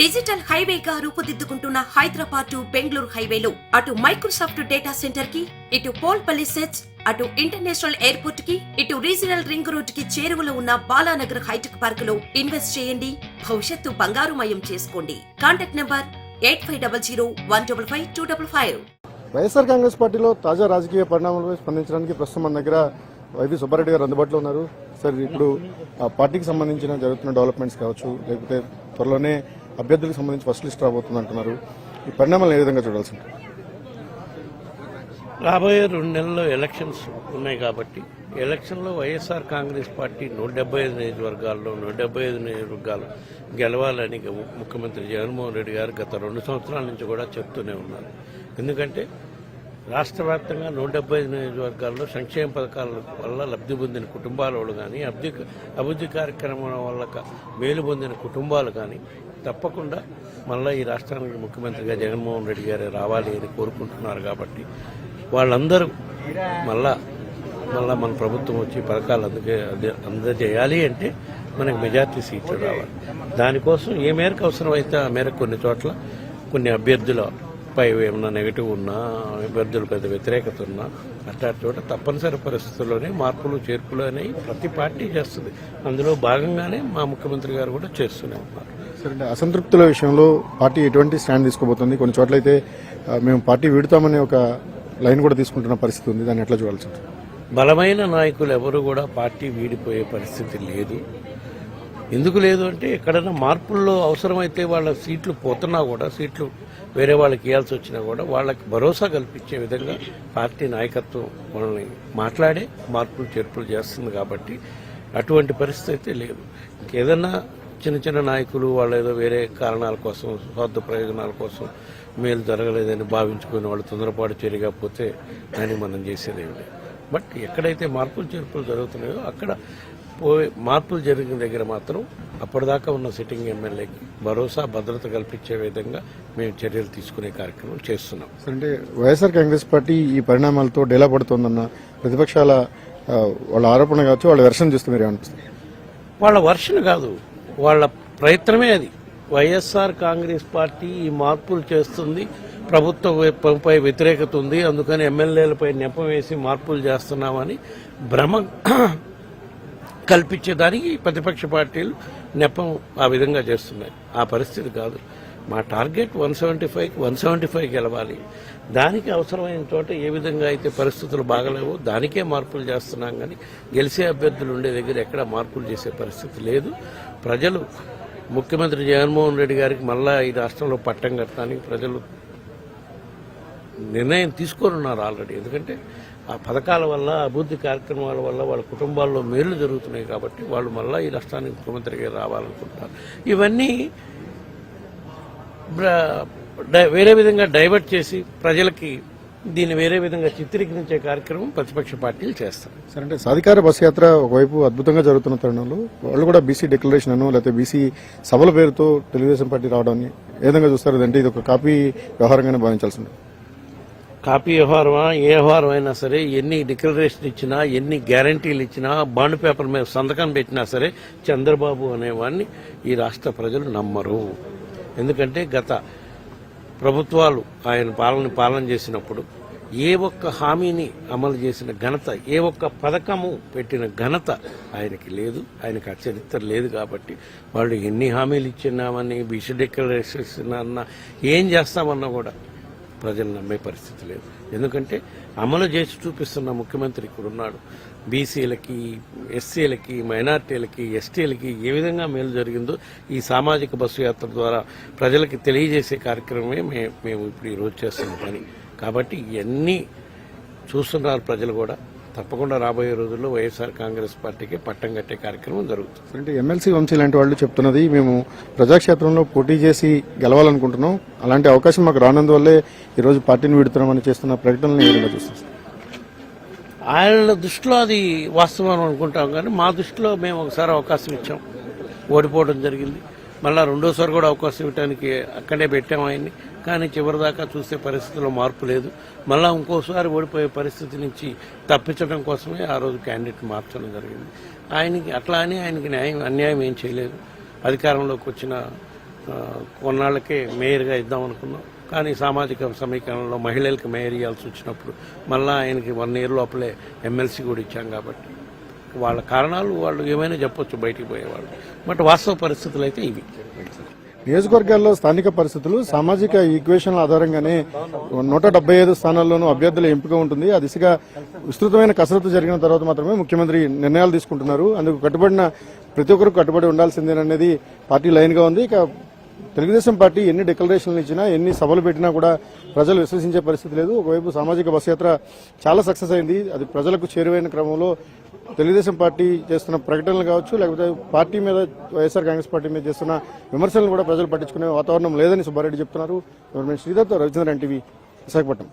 Digital హైవేగా రూపుదిద్దుకుంటున్న Hyderabad to Bengaluru హైవేలో. అటు మైక్రోసాఫ్ట్ డేటా సెంటర్కి ఇటు పోల్పల్లి సెట్స్ అటు ఇంటర్నేషనల్ ఎయిర్పోర్ట్కి ఇటు రీజనల్ రింగ్ రోడ్కి చేరువలో ఉన్న బాలానగర్ హైటెక్ పార్క్లో ఇన్వెస్ట్ చేయండి. భవిష్యత్తు బంగారుమయం చేసుకోండి. Contact number eight five double zero one double five two double five. YSR Congress పార్టీలో తాజా రాజకీయ పరిణామాలపై స్పందించడానికి ప్రస్తుతం మన దగ్గర వైవి సుబ్బారెడ్డి గారు అందుబాటులో ఉన్నారు. సార్ ఇప్పుడు పార్టీకి సంబంధించిన జరుగుతున్న డెవలప్మెంట్స్ కావచ్చు లేకపోతే త్వరలోనే అభ్యర్థులకు సంబంధించి ఫస్ట్ లిస్ట్ రాబోతుంది అంటున్నారు. ఈ పరిణామాలు ఏ విధంగా చూడాల్సి ఉంటుంది? రాబోయే రెండు నెలల్లో ఎలక్షన్స్ ఉన్నాయి కాబట్టి ఎలక్షన్లో వైఎస్ఆర్ కాంగ్రెస్ పార్టీ నూట డెబ్బై ఐదు నియోజకవర్గాల్లో నూట డెబ్బై ఐదు నియోజకవర్గాలు గెలవాలని ముఖ్యమంత్రి జగన్మోహన్ రెడ్డి గారు గత రెండు సంవత్సరాల నుంచి కూడా చెప్తూనే ఉన్నారు. ఎందుకంటే రాష్ట్ర వ్యాప్తంగా నూట డెబ్బై ఐదు నియోజకవర్గాల్లో సంక్షేమ పథకాల వల్ల లబ్ధి పొందిన కుటుంబాల వాళ్ళు కానీ అభివృద్ధి అభివృద్ధి కార్యక్రమాల వల్ల మేలు పొందిన కుటుంబాలు కానీ తప్పకుండా మళ్ళీ ఈ రాష్ట్రానికి ముఖ్యమంత్రిగా జగన్మోహన్ రెడ్డి గారు రావాలి అని కోరుకుంటున్నారు కాబట్టి వాళ్ళందరూ మళ్ళా మళ్ళా మన ప్రభుత్వం వచ్చి పథకాలు అందుకే అందజేయాలి అంటే మనకు మెజార్టీ సీట్లు రావాలి. దానికోసం ఏ మేరకు అవసరమైతే ఆ మేరకు కొన్ని చోట్ల కొన్ని అభ్యర్థుల పై ఏమన్నా నెగిటివ్ ఉన్నా అభ్యర్థుల పెద్ద వ్యతిరేకత ఉన్నా అట్లాంటి చోట తప్పనిసరి పరిస్థితుల్లోనే మార్పులు చేర్పులు అనేవి ప్రతి పార్టీ చేస్తుంది. అందులో భాగంగానే మా ముఖ్యమంత్రి గారు కూడా చేస్తూనే ఉన్నారు. సరే అసంతృప్తుల విషయంలో పార్టీ ఎటువంటి స్టాండ్ తీసుకోబోతుంది? కొన్ని చోట్ల అయితే మేము పార్టీ వీడుతామనే ఒక లైన్ కూడా తీసుకుంటున్న పరిస్థితి ఉంది. దాన్ని ఎట్లా చూడాల్సి బలమైన నాయకులు ఎవరు కూడా పార్టీ వీడిపోయే పరిస్థితి లేదు. ఎందుకు లేదు అంటే ఎక్కడైనా మార్పుల్లో అవసరమైతే వాళ్ళ సీట్లు పోతున్నా కూడా సీట్లు వేరే వాళ్ళకి ఇవ్వాల్సి వచ్చినా కూడా వాళ్ళకి భరోసా కల్పించే విధంగా పార్టీ నాయకత్వం మనల్ని మాట్లాడే మార్పులు చేర్పులు చేస్తుంది కాబట్టి అటువంటి పరిస్థితి అయితే లేదు. ఇంకేదన్నా చిన్న చిన్న నాయకులు వాళ్ళ ఏదో వేరే కారణాల కోసం స్వార్థ ప్రయోజనాల కోసం మేలు జరగలేదని భావించుకుని వాళ్ళు తొందరపాటు చర్యగా దాన్ని మనం చేసేదేమి లేదు. బట్ ఎక్కడైతే మార్పులు చేర్పులు జరుగుతున్నాయో అక్కడ మార్పులు జరిగిన దగ్గర మాత్రం అప్పటిదాకా ఉన్న సిట్టింగ్ ఎమ్మెల్యేకి భరోసా భద్రత కల్పించే విధంగా మేము చర్యలు తీసుకునే కార్యక్రమం చేస్తున్నాం. అంటే వైఎస్ఆర్ కాంగ్రెస్ పార్టీ ఈ పరిణామాలతో డేలా పడుతోందన్న ప్రతిపక్షాల వాళ్ళ ఆరోపణ కావచ్చు వాళ్ళ వెర్షన్ చూస్తే మీరు వాళ్ళ వర్షం కాదు వాళ్ళ ప్రయత్నమే అది. వైఎస్ఆర్ కాంగ్రెస్ పార్టీ ఈ మార్పులు చేస్తుంది ప్రభుత్వ వైపుపై వ్యతిరేకత ఉంది అందుకని ఎమ్మెల్యేలపై నెపం వేసి మార్పులు చేస్తున్నామని భ్రమ కల్పించేదానికి ప్రతిపక్ష పార్టీలు నెపం ఆ విధంగా చేస్తున్నాయి. ఆ పరిస్థితి కాదు. మా టార్గెట్ వన్ సెవెంటీ ఫైవ్కి వన్ సెవెంటీ ఫైవ్ గెలవాలి. దానికి అవసరమైన చోట ఏ విధంగా అయితే పరిస్థితులు బాగలేవో దానికే మార్పులు చేస్తున్నాం కానీ గెలిచే అభ్యర్థులు ఉండే దగ్గర ఎక్కడ మార్పులు చేసే పరిస్థితి లేదు. ప్రజలు ముఖ్యమంత్రి జగన్మోహన్ రెడ్డి గారికి మళ్ళా ఈ రాష్ట్రంలో పట్టం కట్టడానికి ప్రజలు నిర్ణయం తీసుకోనున్నారు ఆల్రెడీ. ఎందుకంటే ఆ పథకాల వల్ల అభివృద్ధి కార్యక్రమాల వల్ల వాళ్ళ కుటుంబాల్లో మేలు జరుగుతున్నాయి కాబట్టి వాళ్ళు మళ్ళీ ఈ రాష్ట్రానికి ముఖ్యమంత్రిగా రావాలనుకుంటున్నారు. ఇవన్నీ వేరే విధంగా డైవర్ట్ చేసి ప్రజలకి దీన్ని వేరే విధంగా చిత్రీకరించే కార్యక్రమం ప్రతిపక్ష పార్టీలు చేస్తారు సరే అంటే సాధికార బస్ యాత్ర ఒకవైపు అద్భుతంగా జరుగుతున్న తరుణంలో వాళ్ళు కూడా బీసీ డిక్లరేషన్ అను లేకపోతే బీసీ సభల పేరుతో తెలుగుదేశం పార్టీ రావడాన్ని ఏ విధంగా చూస్తారు? అంటే ఇది ఒక కాపీ వ్యవహారంగానే భావించాల్సి ఉంటుంది. కాపీ వ్యవహారమా ఏ వ్యవహారం అయినా సరే ఎన్ని డిక్లరేషన్ ఇచ్చినా ఎన్ని గ్యారంటీలు ఇచ్చినా బాండ్ పేపర్ మీద సంతకం పెట్టినా సరే చంద్రబాబు అనేవాడిని ఈ రాష్ట్ర ప్రజలు నమ్మరు. ఎందుకంటే గత ప్రభుత్వాలు ఆయన పాలన పాలన చేసినప్పుడు ఏ ఒక్క హామీని అమలు చేసిన ఘనత ఏ ఒక్క పథకము పెట్టిన ఘనత ఆయనకి లేదు. ఆయనకి ఆ చరిత్ర లేదు కాబట్టి వాళ్ళు ఎన్ని హామీలు ఇచ్చినామని బీసీ డిక్లరేషన్ అన్నా ఏం చేస్తామన్నా కూడా ప్రజలు నమ్మే పరిస్థితి లేదు. ఎందుకంటే అమలు చేసి చూపిస్తున్న ముఖ్యమంత్రి ఇక్కడ ఉన్నాడు. బీసీలకి ఎస్సీలకి మైనార్టీలకి ఎస్టీలకి ఏ విధంగా మేలు జరిగిందో ఈ సామాజిక బస్సు యాత్ర ద్వారా ప్రజలకి తెలియజేసే కార్యక్రమమే మే- మేము ఇప్పుడు ఈరోజు చేస్తున్న పని. కాబట్టి ఇవన్నీ చూస్తున్నారు ప్రజలు కూడా. తప్పకుండా రాబోయే రోజుల్లో వైఎస్ఆర్ కాంగ్రెస్ పార్టీకి పట్టం కట్టే కార్యక్రమం జరుగుతుంది. అంటే ఎమ్మెల్సీ వంశీ లాంటి వాళ్ళు చెప్తున్నది మేము ప్రజాక్షేత్రంలో పోటీ చేసి గెలవాలనుకుంటున్నాం. అలాంటి అవకాశం మాకు రానందువల్లే ఈరోజు పార్టీని విడుతున్నామని చేస్తున్న ప్రకటనలు ఏ విధంగా చూస్తాం? ఆయన దృష్టిలో అది వాస్తవం అనుకుంటాం కానీ మా దృష్టిలో మేము ఒకసారి అవకాశం ఇచ్చాం. ఓడిపోవడం జరిగింది. మళ్ళా రెండోసారి కూడా అవకాశం ఇవ్వడానికి అక్కడే పెట్టాం ఆయన్ని. కానీ చివరిదాకా చూసే పరిస్థితిలో మార్పు లేదు. మళ్ళా ఇంకోసారి ఓడిపోయే పరిస్థితి నుంచి తప్పించడం కోసమే ఆ రోజు క్యాండిడేట్ మార్చడం జరిగింది. ఆయనకి అట్లా అని ఆయనకి న్యాయం అన్యాయం ఏం చేయలేదు. అధికారంలోకి వచ్చిన కొన్నాళ్ళకే మేయర్గా ఇద్దాం అనుకున్నాం. కానీ సామాజిక సమీకరణలో మహిళలకు మేయర్ ఇవ్వాల్సి వచ్చినప్పుడు మళ్ళీ ఆయనకి వన్ ఇయర్ లోపలే ఎమ్మెల్సీ కూడా ఇచ్చాం కాబట్టి వాళ్ళ కారణాలు వాళ్ళు ఏమైనా చెప్పొచ్చు బయటికి పోయేవాళ్ళు. బట్ వాస్తవ పరిస్థితులు అయితే ఇవి. నియోజకవర్గాల్లో స్థానిక పరిస్థితులు సామాజిక ఈక్వేషన్ల ఆధారంగానే నూట డెబ్బై ఐదు స్థానాల్లోనూ అభ్యర్థుల ఎంపిక ఉంటుంది. ఆ దిశగా విస్తృతమైన కసరత్తు జరిగిన తర్వాత మాత్రమే ముఖ్యమంత్రి నిర్ణయాలు తీసుకుంటున్నారు. అందుకు కట్టుబడిన ప్రతి ఒక్కరు కట్టుబడి ఉండాల్సిందేననేది పార్టీ లైన్గా ఉంది. ఇక తెలుగుదేశం పార్టీ ఎన్ని డిక్లరేషన్లు ఇచ్చినా ఎన్ని సభలు పెట్టినా కూడా ప్రజలు విశ్వసించే పరిస్థితి లేదు. ఒకవైపు సామాజిక బస్ యాత్ర చాలా సక్సెస్ అయింది. అది ప్రజలకు చేరువైన క్రమంలో తెలుగుదేశం పార్టీ చేస్తున్న ప్రకటనలు కావచ్చు లేకపోతే పార్టీ మీద వైఎస్ఆర్ కాంగ్రెస్ పార్టీ మీద చేస్తున్న విమర్శలను కూడా ప్రజలు పట్టించుకునే వాతావరణం లేదని సుబ్బారెడ్డి చెప్తున్నారు. Government Sridath Ravichandran TV Visakhapatnam.